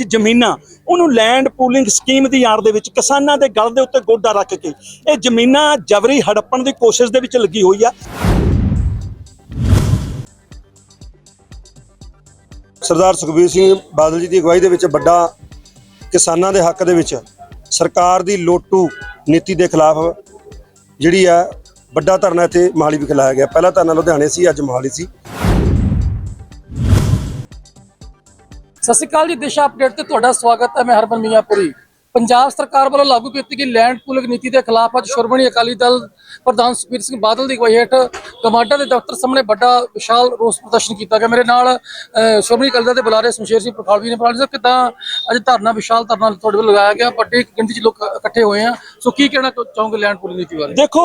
ਜ਼ਮੀਨਾਂ, ਉਹਨੂੰ land pooling scheme ਦੀ ਆੜ ਦੇ ਵਿੱਚ ਕਿਸਾਨਾਂ ਦੇ ਗਲ ਦੇ ਉੱਤੇ ਗੋਡਾ ਰੱਖ ਕੇ ਇਹ ਜ਼ਮੀਨਾਂ ਜਬਰੀ ਹੜੱਪਣ ਦੀ ਕੋਸ਼ਿਸ਼ ਦੇ ਵਿੱਚ ਲੱਗੀ ਹੋਈ ਆ। ਸਰਦਾਰ ਸੁਖਬੀਰ ਸਿੰਘ ਬਾਦਲ ਜੀ ਦੀ ਅਗਵਾਈ ਦੇ ਵਿੱਚ ਵੱਡਾ ਕਿਸਾਨਾਂ ਦੇ ਹੱਕ ਦੇ ਵਿੱਚ ਸਰਕਾਰ ਦੀ ਲੋਟੂ ਨੀਤੀ ਦੇ ਖਿਲਾਫ ਜਿਹੜੀ ਆ ਵੱਡਾ ਧਰਨਾ ਇੱਥੇ ਮੋਹਾਲੀ ਵਿਖੇ ਲਾਇਆ ਗਿਆ। ਪਹਿਲਾ ਧਰਨਾ ਲੁਧਿਆਣੇ ਸੀ, ਅੱਜ ਮੋਹਾਲੀ ਸੀ। ਸਤਿ ਸ਼੍ਰੀ ਅਕਾਲ ਜੀ ਦਿਸ਼ਾ ਅਪਡੇਟ ਤੇ ਤੁਹਾਡਾ ਸਵਾਗਤ ਹੈ। ਮੈਂ ਹਰਮਨ ਮੀਆਂਪੁਰੀ। ਪੰਜਾਬ ਸਰਕਾਰ ਵੱਲੋਂ ਲਾਗੂ ਕੀਤੀ ਗਈ ਲੈਂਡ ਪੂਲਿੰਗ ਨੀਤੀ ਦੇ ਖਿਲਾਫ ਅੱਜ ਸ਼੍ਰੋਮਣੀ ਅਕਾਲੀ ਦਲ ਪ੍ਰਧਾਨ ਸੁਖਬੀਰ ਸਿੰਘ ਬਾਦਲ ਦੀ ਅਗਵਾਈ ਹੇਠ ਕਮਾਂਡਾ ਦੇ ਦਫ਼ਤਰ ਸਾਹਮਣੇ ਵੱਡਾ ਵਿਸ਼ਾਲ ਰੋਸ ਪ੍ਰਦਰਸ਼ਨ ਕੀਤਾ ਗਿਆ। ਮੇਰੇ ਨਾਲ ਅਹ, ਸ਼੍ਰੋਮਣੀ ਅਕਾਲੀ ਦਲ ਦੇ ਬੁਲਾਰੇ ਸ਼ਮਸ਼ੇਰ ਸਿੰਘ ਪ੍ਰਖਾਲਵੀ ਨੇ। ਪ੍ਰਖਾਲਵੀ ਸਾਹਿਬ ਕਿਦਾਂ ਅੱਜ ਧਰਨਾ ਵਿਸ਼ਾਲ ਧਰਨਾ ਤੁਹਾਡੇ ਵੱਲ ਲਗਾਇਆ ਗਿਆ? ਵੱਡੀ ਗਿਣਤੀ 'ਚ ਲੋਕ ਇਕੱਠੇ ਹੋਏ ਆ। ਸੋ ਕੀ ਕਹਿਣਾ ਚਾਹੋਗੇ ਲੈਂਡ ਪੂਲਿੰਗ ਨੀਤੀ ਬਾਰੇ? ਦੇਖੋ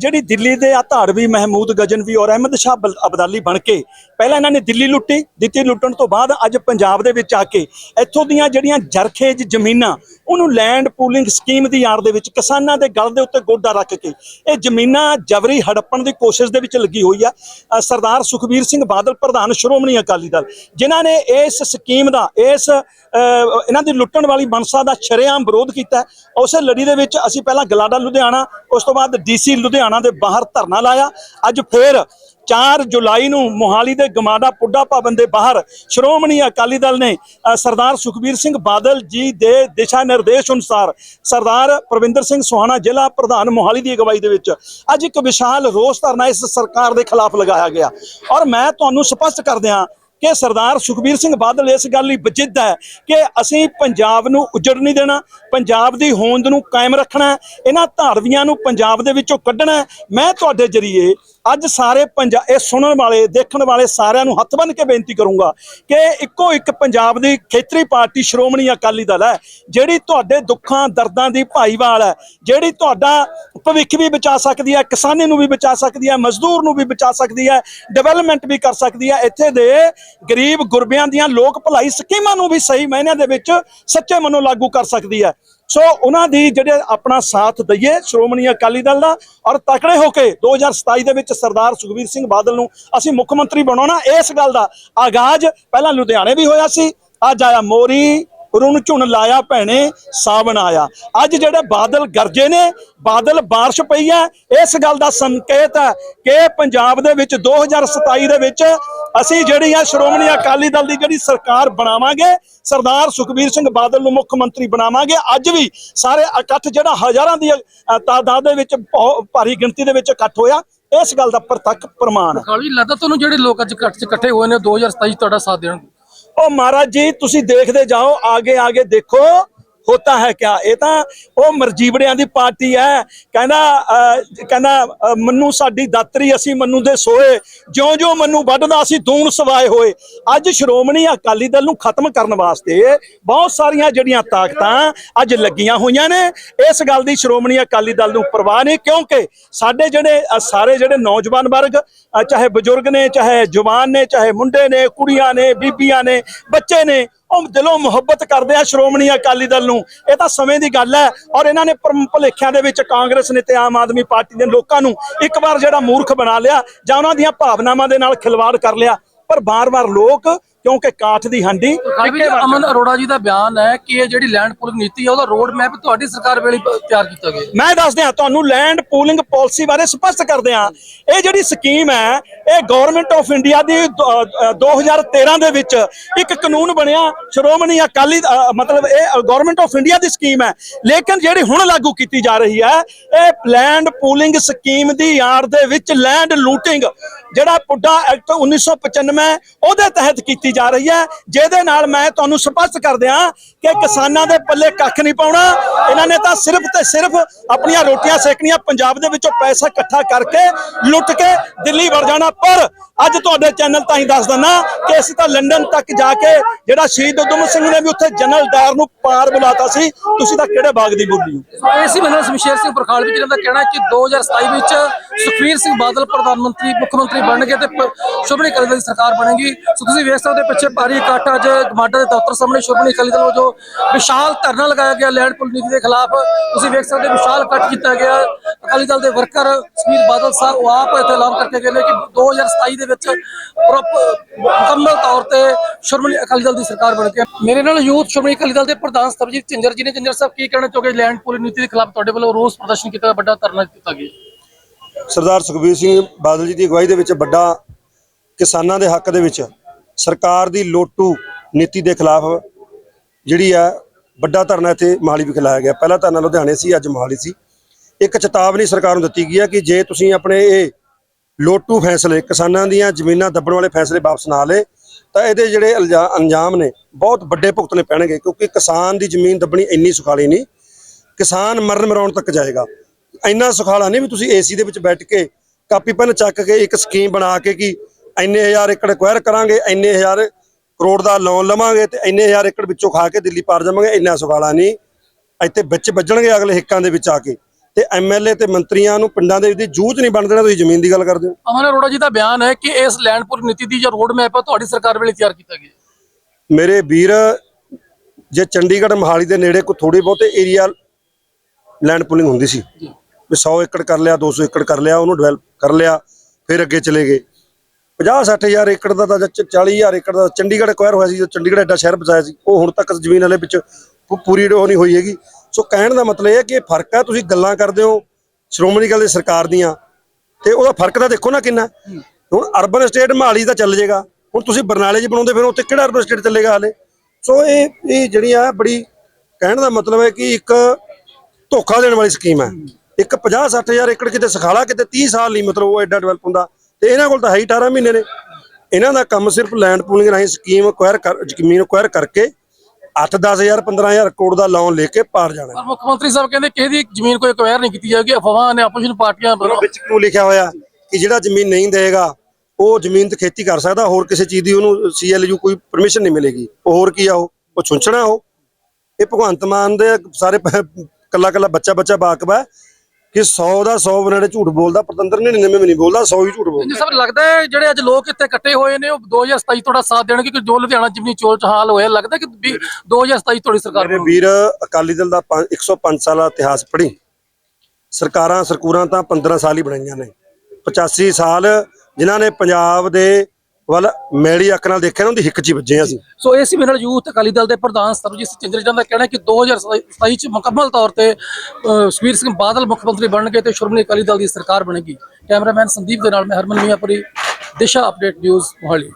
ਜਿਹੜੀ ਦਿੱਲੀ ਦੇ ਆ ਧਾੜਵੀ ਮਹਿਮੂਦ ਗਜਨਵੀ ਔਰ ਅਹਿਮਦ ਸ਼ਾਹ ਬਲ- ਅਬਦਾਲੀ ਬਣ ਕੇ ਪਹਿਲਾਂ ਇਹਨਾਂ ਨੇ ਦਿੱਲੀ ਲੁੱਟੀ ਦਿੱਲੀ ਲੁੱਟਣ ਤੋਂ ਬਾਅਦ ਅੱਜ ਪੰਜਾਬ ਦੇ ਵਿੱਚ ਆ ਕੇ ਇੱਥੋਂ ਦੀਆਂ ਜਿਹੜੀਆਂ ਜਰਖੇਜ ਜ਼ਮੀਨਾਂ ਉਹਨੂੰ ਲੈਂਡ ਪੂਲਿੰਗ ਸਕੀਮ ਦੀ ਆੜ ਦੇ ਵਿੱਚ ਕਿਸਾਨਾਂ ਦੇ ਗਲ ਦੇ ਉੱਤੇ ਗੋਡਾ ਰੱਖ ਕੇ ਇਹ ਜ਼ਮੀਨਾਂ ਜਬਰੀ ਹੜੱਪਣ ਦੀ ਕੋਸ਼ਿਸ਼ ਦੇ ਵਿੱਚ ਲੱਗੀ ਹੋਈ ਆ। ਸਰਦਾਰ ਸੁਖਬੀਰ ਸਿੰਘ ਬਾਦਲ, ਪ੍ਰਧਾਨ ਸ਼੍ਰੋਮਣੀ ਅਕਾਲੀ ਦਲ, ਜਿਨ੍ਹਾਂ ਨੇ ਇਸ ਸਕੀਮ ਦਾ, ਇਸ ਇਹਨਾਂ ਦੀ ਲੁੱਟਣ ਵਾਲੀ ਮਨਸਾ ਦਾ ਸ਼ਰੇਆਮ ਵਿਰੋਧ ਕੀਤਾ। ਉਸੇ ਲੜੀ ਦੇ ਵਿੱਚ ਅਸੀਂ ਪਹਿਲਾਂ ਗਲਾਡਾ ਲੁਧਿਆਣਾ, ਉਸ ਤੋਂ ਬਾਅਦ ਡੀਸੀ ਲੁਧਿਆਣਾ ਦੇ ਬਾਹਰ ਧਰਨਾ ਲਾਇਆ। ਅੱਜ ਫੇਰ 4 ਜੁਲਾਈ ਨੂੰ ਮੋਹਾਲੀ ਦੇ ਗਮਾਡਾ ਪੁੱਡਾ ਭਵਨ ਦੇ ਬਾਹਰ ਸ਼੍ਰੋਮਣੀ ਅਕਾਲੀ ਦਲ ਨੇ ਸਰਦਾਰ ਸੁਖਬੀਰ ਸਿੰਘ ਬਾਦਲ ਜੀ ਦੇ ਦਿਸ਼ਾ ਨਿਰਦੇਸ਼ ਅਨੁਸਾਰ ਸਰਦਾਰ ਪ੍ਰਵਿੰਦਰ ਸਿੰਘ ਸੋਹਾਣਾ ਜ਼ਿਲ੍ਹਾ ਪ੍ਰਧਾਨ ਮੋਹਾਲੀ ਦੀ ਅਗਵਾਈ ਦੇ ਵਿੱਚ ਅੱਜ ਇੱਕ ਵਿਸ਼ਾਲ ਰੋਸ ਧਰਨਾ ਇਸ ਸਰਕਾਰ ਦੇ ਖਿਲਾਫ ਲਗਾਇਆ ਗਿਆ। ਔਰ ਮੈਂ ਤੁਹਾਨੂੰ ਸਪਸ਼ਟ ਕਰ ਦਿਆਂ ਕਿ ਸਰਦਾਰ ਸੁਖਬੀਰ ਸਿੰਘ ਬਾਦਲ ਇਸ ਗੱਲ ਲਈ ਵਜਿੱਦ ਹੈ ਕਿ ਅਸੀਂ ਪੰਜਾਬ ਨੂੰ ਉਜੜ ਨਹੀਂ ਦੇਣਾ, ਪੰਜਾਬ ਦੀ ਹੋਂਦ ਨੂੰ ਕਾਇਮ ਰੱਖਣਾ, ਇਹਨਾਂ ਧਾਰਵੀਆਂ ਨੂੰ ਪੰਜਾਬ ਦੇ ਵਿੱਚੋਂ ਕੱਢਣਾ, ਮੈਂ ਤੁਹਾਡੇ ਜਰੀਏ ਅੱਜ ਸਾਰੇ ਪੰਜਾਬ ਇਹ ਸੁਣਨ ਵਾਲੇ, ਦੇਖਣ ਵਾਲੇ ਸਾਰਿਆਂ ਨੂੰ ਹੱਥ ਬੰਨ੍ਹ ਕੇ ਬੇਨਤੀ ਕਰੂੰਗਾ ਕਿ ਇੱਕੋ ਇੱਕ ਪੰਜਾਬ ਦੀ ਖੇਤਰੀ ਪਾਰਟੀ ਸ਼੍ਰੋਮਣੀ ਅਕਾਲੀ ਦਲ ਹੈ, ਜਿਹੜੀ ਤੁਹਾਡੇ ਦੁੱਖਾਂ, ਦਰਦਾਂ ਦੀ ਭਾਈਵਾਲ ਹੈ, ਜਿਹੜੀ ਤੁਹਾਡਾ ਭਵਿੱਖ ਵੀ ਬਚਾ ਸਕਦੀ ਹੈ, ਕਿਸਾਨੀ ਨੂੰ ਵੀ ਬਚਾ ਸਕਦੀ ਹੈ, ਮਜ਼ਦੂਰ ਨੂੰ ਵੀ ਬਚਾ ਸਕਦੀ ਹੈ, ਡਿਵੈਲਪਮੈਂਟ ਵੀ ਕਰ ਸਕਦੀ ਹੈ, ਇੱਥੇ ਦੇ ਗਰੀਬ ਗੁਰਬਿਆਂ ਦੀਆਂ ਲੋਕ ਭਲਾਈ ਸਕੀਮਾਂ ਨੂੰ ਵੀ ਸਹੀ ਮਾਇਨਿਆਂ ਦੇ ਵਿੱਚ ਸੱਚੇ ਮਨੋਂ ਲਾਗੂ ਕਰ ਸਕਦੀ ਹੈ। ਸੋ ਉਹਨਾਂ ਦੀ ਜਿਹੜੇ ਆਪਣਾ ਸਾਥ ਦਈਏ, ਸ਼੍ਰੋਮਣੀ ਅਕਾਲੀ ਦਲ ਦਾ, ਔਰ ਤਕੜੇ ਹੋ ਕੇ 2027 ਦੇ ਵਿੱਚ ਸਰਦਾਰ ਸੁਖਬੀਰ ਸਿੰਘ ਬਾਦਲ ਨੂੰ ਅਸੀਂ ਮੁੱਖ ਮੰਤਰੀ ਬਣਾਉਣਾ, ਇਸ ਗੱਲ ਦਾ ਆਗਾਜ਼ ਪਹਿਲਾਂ ਲੁਧਿਆਣੇ ਵੀ ਹੋਇਆ ਸੀ, ਅੱਜ ਆਇਆ ਮੋਰੀ, ਰੁਣ ਝੁਣ ਲਾਇਆ ਭੈਣੇ, ਸਾਵਣ ਆਇਆ। ਅੱਜ ਜਿਹੜੇ ਬਾਦਲ ਗਰਜੇ ਨੇ, ਬਾਦਲ ਬਾਰਿਸ਼ ਪਈ ਹੈ, ਇਸ ਗੱਲ ਦਾ ਸੰਕੇਤ ਹੈ ਕਿ ਪੰਜਾਬ ਦੇ ਵਿੱਚ 2027 ਦੇ ਵਿੱਚ ਅਸੀਂ ਜਿਹੜੀ ਆ ਸ਼੍ਰੋਮਣੀ ਅਕਾਲੀ ਦਲ ਦੀ ਜਿਹੜੀ ਸਰਕਾਰ ਬਣਾਵਾਂਗੇ ਸਰਦਾਰ ਸੁਖਬੀਰ ਸਿੰਘ ਬਾਦਲ ਨੂੰ ਮੁੱਖ ਮੰਤਰੀ ਬਣਾਵਾਂਗੇ ਅੱਜ ਵੀ ਸਾਰੇ ਇਕੱਠ ਜਿਹੜਾ ਹਜ਼ਾਰਾਂ ਦੀ ਤਾਦਾਦ ਦੇ ਵਿੱਚ ਭਾਰੀ ਗਿਣਤੀ ਦੇ ਵਿੱਚ ਇਕੱਠ ਹੋਇਆ ਇਸ ਗੱਲ ਦਾ ਪ੍ਰਤੱਖ ਪ੍ਰਮਾਣ। ਹੈ ਪ੍ਰਖਾਲਵੀ ਲੱਗਦਾ ਤੁਹਾਨੂੰ ਜਿਹੜੇ ਲੋਕ ਅੱਜ ਇਕੱਠ 'ਚ ਇਕੱਠੇ ਹੋਏ ਨੇ 2027 'ਚ ਤੁਹਾਡਾ ਸਾਥ ਦੇਣਗੇ। ਉਹ ਮਹਾਰਾਜ ਜੀ ਤੁਸੀਂ ਦੇਖਦੇ ਜਾਓ ਆਗੇ ਆਗੇ ਦੇਖੋ ਹੋਤਾ ਹੈ ਕਿਆ ਇਹ ਤਾਂ ਉਹ ਮਰਜੀਵੜਿਆਂ ਦੀ ਪਾਰਟੀ ਹੈ ਕਹਿੰਦਾ ਕਹਿੰਦਾ ਅਹ, ਮੰਨੂ ਸਾਡੀ ਦਾਤਰੀ ਅਸੀਂ ਮੰਨੂ ਦੇ ਸੋਏ ਜਿਉਂ-ਜਿਉਂ ਮੰਨੂ ਵੱਢਦਾ ਅਸੀਂ ਦੂਣ ਸਵਾਏ ਹੋਏ ਅੱਜ ਸ਼੍ਰੋਮਣੀ ਅਕਾਲੀ ਦਲ ਨੂੰ ਖਤਮ ਕਰਨ ਵਾਸਤੇ ਬਹੁਤ ਸਾਰੀਆਂ ਜਿਹੜੀਆਂ ਤਾਕਤਾਂ ਅੱਜ ਲੱਗੀਆਂ ਹੋਈਆਂ ਨੇ। ਇਸ ਗੱਲ ਦੀ ਸ਼੍ਰੋਮਣੀ ਅਕਾਲੀ ਦਲ ਨੂੰ ਪਰਵਾਹ ਨਹੀਂ ਕਿਉਂਕਿ ਸਾਡੇ ਜਿਹੜੇ ਸਾਰੇ ਜਿਹੜੇ ਨੌਜਵਾਨ ਵਰਗ ਚਾਹੇ ਬਜ਼ੁਰਗ ਨੇ ਚਾਹੇ ਜਵਾਨ ਨੇ ਚਾਹੇ ਮੁੰਡੇ ਨੇ ਕੁੜੀਆਂ ਨੇ ਬੀਬੀਆਂ ਨੇ ਬੱਚੇ ਨੇ ਉਹ ਦਿਲੋਂ ਮੁਹੱਬਤ ਕਰਦੇ ਆ ਸ਼੍ਰੋਮਣੀ ਅਕਾਲੀ ਦਲ ਨੂੰ। ਇਹ ਤਾਂ ਸਮੇਂ ਦੀ ਗੱਲ ਹੈ ਔਰ ਇਹਨਾਂ ਨੇ ਭੁਲੇਖਿਆਂ ਦੇ ਵਿੱਚ ਕਾਂਗਰਸ ਨੇ ਤੇ ਆਮ ਆਦਮੀ ਪਾਰਟੀ ਦੇ ਲੋਕਾਂ ਨੂੰ ਇੱਕ ਵਾਰ ਜਿਹੜਾ ਮੂਰਖ ਬਣਾ ਲਿਆ ਜਾਂ ਉਹਨਾਂ ਦੀਆਂ ਭਾਵਨਾਵਾਂ ਦੇ ਨਾਲ ਖਿਲਵਾੜ ਕਰ ਲਿਆ। ਪਰ ਬਾਰ-ਬਾਰ ਲੋਕ ਕਿਉਂਕਿ ਕਾਠ ਦੀ ਹਾਂਡੀ ਅਮਨ ਅਰੋੜਾ ਜੀ ਦਾ ਬਿਆਨ ਹੈ ਕਿ ਇਹ ਜਿਹੜੀ ਲੈਂਡ ਪੂਲਿੰਗ ਨੀਤੀ ਹੈ ਉਹਦਾ ਰੋਡ ਮੈਪ ਤੁਹਾਡੀ ਸਰਕਾਰ ਵੇਲੇ ਤਿਆਰ ਕੀਤਾ ਗਿਆ ਮੈਂ ਦੱਸ ਦਿਆਂ ਤੁਹਾਨੂੰ ਲੈਂਡ ਪੂਲਿੰਗ ਪਾਲਿਸੀ ਬਾਰੇ ਸਪਸ਼ਟ ਕਰ ਦਿਆਂ। ਇਹ ਜਿਹੜੀ ਸਕੀਮ ਹੈ ਇਹ ਗਵਰਨਮੈਂਟ ਆਫ ਇੰਡੀਆ ਦੀ ਦ- ਅ, 2013 ਦੇ ਵਿੱਚ ਇੱਕ ਕਾਨੂੰਨ ਬਣਿਆ। ਸ਼੍ਰੋਮਣੀ ਅਕਾਲੀ ਮਤਲਬ ਇਹ ਗਵਰਨਮੈਂਟ ਆਫ ਇੰਡੀਆ ਦੀ ਸਕੀਮ ਹੈ। ਲੇਕਿਨ ਜਿਹੜੀ ਹੁਣ ਲਾਗੂ ਕੀਤੀ ਜਾ ਰਹੀ ਹੈ ਇਹ ਲੈਂਡ ਪੂਲਿੰਗ ਸਕੀਮ ਦੀ ਆੜ ਦੇ ਵਿੱਚ ਲੈਂਡ ਲੂਟਿੰਗ ਜਿਹੜਾ ਪੁੱਡਾ ਐਕਟ 1995 ਉਹਦੇ ਤਹਿਤ ਕੀਤੀ ਜਾ ਰਹੀ ਹੈ, ਜਿਹਦੇ ਨਾਲ ਮੈਂ ਤੁਹਾਨੂੰ ਸਪਸ਼ਟ ਕਰ ਦਿਆਂ ਕਿ ਕਿਸਾਨਾਂ ਦੇ ਪੱਲੇ ਕੱਖ ਨਹੀਂ ਪਾਉਣਾ। ਇਹਨਾਂ ਨੇ ਤਾਂ ਸਿਰਫ ਤੇ ਸਿਰਫ ਆਪਣੀਆਂ ਰੋਟੀਆਂ ਸੇਕਣੀਆਂ, ਪੰਜਾਬ ਦੇ ਵਿੱਚੋਂ ਪੈਸਾ ਇਕੱਠਾ ਕਰਕੇ ਲੁੱਟ ਕੇ ਦਿੱਲੀ ਵੜ ਜਾਣਾ। ਪਰ ਅੱਜ ਤੁਹਾਡੇ ਚੈਨਲ ਤਾਂ ਹੀ ਦੱਸ ਦਿੰਦਾ ਕਿ ਅਸੀਂ ਤਾਂ ਲੰਡਨ ਤੱਕ ਜਾ ਕੇ ਜਿਹੜਾ ਸ਼ਹੀਦ ਉਦਮ ਸਿੰਘ ਨੇ ਵੀ ਉੱਥੇ ਜਨਰਲ ਡਾਇਰ ਨੂੰ ਪਾਰ ਬੁਲਾਤਾ ਸੀ, ਤੁਸੀਂ ਤਾਂ ਕਿਹੜੇ ਬਾਗ ਦੀ ਬੋਲੀ ਹੋ? ਸੋ ਇਹ ਸੀ ਮੈਨੂੰ ਸ਼ਮਸ਼ੇਰ ਸਿੰਘ ਪ੍ਰਖਾਲਵੀ ਜੀ ਦਾ ਕਹਿਣਾ ਹੈ ਕਿ 2027 ਵਿੱਚ ਸੁਖਬੀਰ ਸਿੰਘ ਬਾਦਲ ਪ੍ਰਧਾਨ ਮੰਤਰੀ, ਮੁੱਖ ਮੰਤਰੀ ਬਣਨਗੇ ਤੇ ਸ਼੍ਰੋਮਣੀ ਅਕਾਲੀ ਦਲ ਦੀ ਸਰਕਾਰ ਬਣੇਗੀ। ਸੋ ਤੁਸੀਂ ਵੇਖ ਸਕਦੇ ਹੋ ਪਿੱਛੇ ਭਾਰੀ ਇਕੱਠ ਅੱਜ ਗਮਾਡਾ ਦੇ ਦਫ਼ਤਰ ਸਾਹਮਣੇ ਸ਼੍ਰੋਮਣੀ ਅਕਾਲੀ ਦਲ ਵੱਲੋਂ ਵਿਸ਼ਾਲ ਧਰਨਾ ਲਗਾਇਆ ਗਿਆ ਲੈਂਡ ਪੁਲ ਨੀਤੀ ਦੇ ਖਿਲਾਫ। ਤੁਸੀਂ ਵੇਖ ਸਕਦੇ ਹੋ ਵਿਸ਼ਾਲ ਇਕੱਠ ਕੀਤਾ ਗਿਆ। ਅਕਾਲੀ ਦਲ ਦੇ ਵਰਕਰ ਸੁਖਬੀਰ ਬਾਦਲ ਸਾਹਿਬ ਉਹ ਆਪ ਇੱਥੇ ਐਲਾਨ ਕਰਕੇ ਗਏ ਨੇ ਕਿ 2027 ਦੇ ਵਿੱਚ ਮੁਕੰਮਲ ਤੌਰ ਤੇ ਸ਼੍ਰੋਮਣੀ ਅਕਾਲੀ ਦਲ ਦੀ ਸਰਕਾਰ ਬਣ ਕੇ ਮੇਰੇ ਨਾਲ ਯੂਥ ਸ਼੍ਰੋਮਣੀ ਅਕਾਲੀ ਦਲ ਦੇ ਪ੍ਰਧਾਨ ਸਰਬਜੀਤ ਝਿੰਜਰ ਜੀ ਨੇ। ਝਿੰਜਰ ਸਾਹਿਬ, ਕੀ ਕਹਿਣਾ ਚਾਹੋਗੇ? ਲੈਂਡ ਪੁਲ ਨੀਤੀ ਦੇ ਖਿਲਾਫ ਤੁਹਾਡੇ ਵੱਲੋਂ ਰੋਸ ਪ੍ਰਦਰਸ਼ਨ ਕੀਤਾ, ਵੱਡਾ ਧਰਨਾ ਦਿੱਤਾ ਗਿਆ। ਸਰਦਾਰ ਸੁਖਬੀਰ ਸਿੰਘ ਬਾਦਲ ਜੀ ਦੀ ਅਗਵਾਈ ਦੇ ਵਿੱਚ ਵੱਡਾ ਕਿਸਾਨਾਂ ਦੇ ਹੱਕ ਦੇ ਵਿੱਚ ਸਰਕਾਰ ਦੀ ਲੋਟੂ ਨੀਤੀ ਦੇ ਖਿਲਾਫ ਜਿਹੜੀ ਆ ਵੱਡਾ ਧਰਨਾ ਇੱਥੇ ਮੋਹਾਲੀ ਵਿਖੇ ਲਾਇਆ ਗਿਆ। ਪਹਿਲਾ ਧਰਨਾ ਲੁਧਿਆਣੇ ਸੀ, ਅੱਜ ਮੋਹਾਲੀ ਸੀ। ਇੱਕ ਚੇਤਾਵਨੀ ਸਰਕਾਰ ਨੂੰ ਦਿੱਤੀ ਗਈ ਹੈ ਕਿ ਜੇ ਤੁਸੀਂ ਆਪਣੇ ਇਹ ਲੋਟੂ ਫੈਸਲੇ ਕਿਸਾਨਾਂ ਦੀਆਂ ਜ਼ਮੀਨਾਂ ਦੱਬਣ ਵਾਲੇ ਫੈਸਲੇ ਵਾਪਸ ਨਾ ਲਏ, ਤਾਂ ਇਹਦੇ ਜਿਹੜੇ ਇਲਜ਼ਾ- ਅੰਜਾਮ ਨੇ, ਬਹੁਤ ਵੱਡੇ ਭੁਗਤਣੇ ਪੈਣਗੇ, ਕਿਉਂਕਿ ਕਿਸਾਨ ਦੀ ਜ਼ਮੀਨ ਦੱਬਣੀ ਇੰਨੀ ਸੁਖਾਲੀ ਨਹੀਂ, ਕਿਸਾਨ ਮਰਨ ਮਰਾਉਣ ਤੱਕ ਜਾਏਗਾ। ਇੰਨਾ ਸੁਖਾਲਾ ਨਹੀਂ ਵੀ ਤੁਸੀਂ ਏਸੀ ਦੇ ਵਿੱਚ ਬੈਠ ਕੇ ਕਾਪੀ ਪੈਨ ਚੱਕ ਕੇ ਇੱਕ ਸਕੀਮ ਬਣਾ ਕੇ ਕਿ ਇੰਨੇ ਹਜ਼ਾਰ ਏਕੜ ਕੁਐਰ ਕਰਾਂਗੇ ਇੰਨੇ ਹਜ਼ਾਰ ਕਰੋੜ ਦਾ ਲੋਨ ਲਵਾਂਗੇ ਤੇ ਇੰਨੇ ਹਜ਼ਾਰ ਏਕੜ ਵਿੱਚੋਂ ਖਾ ਕੇ ਦਿੱਲੀ ਪਾਰ ਜਾਵਾਂਗੇ ਇੰਨਾ ਸੁਖਾਲਾ ਨਹੀਂ। ਇੱਥੇ ਵਿੱਚ ਵੱਜਣਗੇ ਅਗਲੇ ਹਿੱਕਾਂ ਦੇ ਵਿੱਚ ਆ ਕੇ। ਤੇ ਐਮਐਲਏ ਤੇ ਮੰਤਰੀਆਂ ਨੂੰ ਪਿੰਡਾਂ ਦੇ ਵਿੱਚ ਜੂਝ ਨਹੀਂ ਬਣ ਦੇਣਾ ਤੁਸੀਂ ਜ਼ਮੀਨ ਦੀ ਗੱਲ ਕਰਦੇ ਹੋ। ਅਮਨ ਅਰੋੜਾ ਜੀ ਦਾ ਬਿਆਨ ਹੈ ਕਿ ਇਸ ਲੈਂਡ ਪੁਲ ਨੀਤੀ ਦੀ ਜੋ ਰੋਡ ਮੈਪ ਤੁਹਾਡੀ ਸਰਕਾਰ ਵੇਲੇ ਤਿਆਰ ਕੀਤਾ ਗਿਆ। ਮੇਰੇ ਵੀਰ ਜੇ ਚੰਡੀਗੜ੍ਹ ਮੋਹਾਲੀ ਦੇ ਨੇੜੇ ਕੋਈ ਥੋੜੀ ਬਹੁਤੇ ਏਰੀਆ ਲੈਂਡ ਪੁਲਿੰਗ ਹੁੰਦੀ ਸੀ। ਵੀ 100 ਏਕੜ ਕਰ ਲਿਆ 200 ਏਕੜ ਕਰ ਲਿਆ ਉਹਨੂੰ ਡਿਵੈਲਪ ਕਰ ਲਿਆ ਫਿਰ ਅੱਗੇ ਚਲੇ ਗਏ। 50 60000 ਏਕੜ ਦਾ ਤਾਂ 40000 ਏਕੜ ਦਾ ਚੰਡੀਗੜ੍ਹ ਅਕਵਾਇਰ ਹੋਇਆ ਸੀ ਜੋ ਚੰਡੀਗੜ੍ਹ ਐਡਾ ਸ਼ਹਿਰ ਬਚਾਇਆ ਸੀ ਉਹ ਹੁਣ ਤੱਕ ਜ਼ਮੀਨ ਵਾਲੇ ਵਿੱਚ ਪੂਰੀ ਉਹ ਨਹੀਂ ਹੋਈ ਹੈਗੀ। ਸੋ ਕਹਿਣ ਦਾ ਮਤਲਬ ਇਹ ਹੈ ਕਿ ਇਹ ਫ਼ਰਕ ਹੈ ਤੁਸੀਂ ਗੱਲਾਂ ਕਰਦੇ ਹੋ ਸ਼੍ਰੋਮਣੀ ਅਕਾਲੀ ਸਰਕਾਰ ਦੀਆਂ ਤੇ ਉਹਦਾ ਫ਼ਰਕ ਤਾਂ ਦੇਖੋ ਨਾ ਕਿੰਨਾ। ਹੁਣ ਅਰਬਨ ਸਟੇਟ ਮਹਾਲੀ ਦਾ ਚੱਲ ਜਾਏਗਾ ਹੁਣ ਤੁਸੀਂ ਬਰਨਾਲੇ 'ਚ ਬਣਾਉਂਦੇ ਫਿਰ ਉੱਥੇ ਕਿਹੜਾ ਅਰਬਨ ਸਟੇਟ ਚੱਲੇਗਾ ਹਾਲੇ? ਸੋ ਇਹ ਇਹ ਜਿਹੜੀਆਂ ਬੜੀ ਕਹਿਣ ਦਾ ਮਤਲਬ ਹੈ ਕਿ ਇੱਕ ਧੋਖਾ ਦੇਣ ਵਾਲੀ ਸਕੀਮ ਹੈ। ਇੱਕ 50 60000 ਏਕੜ ਕਿਤੇ ਸਖਾਲਾ ਕਿਤੇ 30 ਸਾਲ ਨਹੀਂ ਮਤਲਬ ਉਹ ਐਡਾ ਡਿਵੈਲਪ ਹੁੰਦਾ। ਤੇ ਇਹਨਾਂ ਕੋਲ ਤਾਂ ਹੈ ਹੀ 18 ਮਹੀਨੇ ਨੇ। ਇਹਨਾਂ ਦਾ ਕੰਮ ਸਿਰਫ ਲੈਂਡ ਪੂਲਿੰਗ ਰਾਹੀਂ ਸਕੀਮ ਅਕਵਾਇਰ ਕਰ ਜ਼ਮੀਨ ਅਕਵਾਇਰ ਕਰਕੇ 8 10000 15000 ਕਰੋੜ ਦਾ ਲੋਨ ਲੈ ਕੇ ਪਾਰ ਜਾਣਾ ਮੁੱਖ ਮੰਤਰੀ ਸਾਹਿਬ ਕਹਿੰਦੇ ਕਿ ਇਹਦੀ ਜ਼ਮੀਨ ਕੋਈ ਅਕਵਾਇਰ ਨਹੀਂ ਕੀਤੀ ਜਾਏਗੀ। ਅਫਵਾਹਾਂ ਨੇ ਆਪੋਜੀਸ਼ਨ ਪਾਰਟੀਆਂ ਵੱਲੋਂ ਵਿੱਚ ਕਿਉਂ ਲਿਖਿਆ ਹੋਇਆ ਕਿ ਜਿਹੜਾ ਜ਼ਮੀਨ ਨਹੀਂ ਦੇਗਾ ਉਹ ਜ਼ਮੀਨ ਤੇ ਖੇਤੀ ਕਰ ਸਕਦਾ ਹੋਰ ਕਿਸੇ ਚੀਜ਼ ਦੀ ਉਹਨੂੰ ਸੀਐਲਯੂ ਕੋਈ ਪਰਮਿਸ਼ਨ ਨਹੀਂ ਮਿਲੇਗੀ। ਉਹ ਹੋਰ ਕੀ ਆ ਉਹ? ਉਹ ਛੁੰਚਣਾ ਉਹ। ਇਹ ਭਗਵੰਤ ਮਾਨ ਦੇ ਸਾਰੇ ਕੱਲਾ ਕੱਲਾ ਬੱਚਾ ਬੱਚਾ ਬਾਕਬਾ ਕਿ 100 ਦਾ 100 ਬਨਾੜੇ ਝੂਠ ਬੋਲਦਾ ਪਤੰਦਰ ਨੇ 99 ਵੀ ਨਹੀਂ ਬੋਲਦਾ 100 ਹੀ ਝੂਠ ਬੋਲਦਾ। ਸਭ ਲੱਗਦਾ ਹੈ ਜਿਹੜੇ ਅੱਜ ਲੋਕ ਇੱਥੇ ਇਕੱਠੇ ਹੋਏ ਨੇ ਉਹ 2027 ਤੁਹਾਡਾ ਸਾਥ ਦੇਣਗੇ ਕਿ ਜੋ ਲੁਧਿਆਣਾ ਜਿਮਨੀ ਚੋਲ ਚ ਹਾਲ ਹੋਇਆ ਲੱਗਦਾ ਕਿ ਵੀ 2027 ਤੁਹਾਡੀ ਸਰਕਾਰ ਮੇਰੇ। ਵੀਰ ਅਕਾਲੀ ਦਲ ਦਾ ਪੰਜ- 105 ਸਾਲਾ ਇਤਿਹਾਸ ਪੜ੍ਹੀ। ਸਰਕਾਰਾਂ ਸਰਕੂਰਾਂ ਤਾਂ 15 ਸਾਲ ਹੀ ਬਣਾਈਆਂ ਨੇ। 85 ਸਾਲ ਜਿਨ੍ਹਾਂ ਨੇ ਪੰਜਾਬ ਦੇ ਵੱਲ ਮੈਲੀ ਅੱਖ ਨਾਲ ਦੇਖਿਆ ਨਾ, ਉਹਦੀ ਹਿੱਕ 'ਚ ਹੀ ਵੱਜੇ ਅਸੀਂ। ਸੋ ਇਹ ਸੀ ਮੇਰੇ ਨਾਲ ਯੂਥ ਅਕਾਲੀ ਦਲ ਦੇ ਪ੍ਰਧਾਨ ਸਰਬਜੀਤ ਸਿੰਘ ਚੰਦਰ ਦਾ ਕਹਿਣਾ ਹੈ ਕਿ 2027 ਚ ਮੁਕੰਮਲ ਤੌਰ ਤੇ ਸੁਖਬੀਰ ਸਿੰਘ ਬਾਦਲ ਮੁੱਖ ਮੰਤਰੀ ਬਣਨਗੇ ਤੇ ਸ਼੍ਰੋਮਣੀ ਅਕਾਲੀ ਦਲ ਦੀ ਸਰਕਾਰ ਬਣੇਗੀ। ਕੈਮਰਾਮੈਨ ਸੰਦੀਪ ਦੇ ਨਾਲ ਮੈਂ ਹਰਮਨ ਮੀਆਂਪੁਰੀ ਦਿਸ਼ਾ ਅਪਡੇਟ ਨਿਊਜ਼ ਮੋਹਾਲੀ।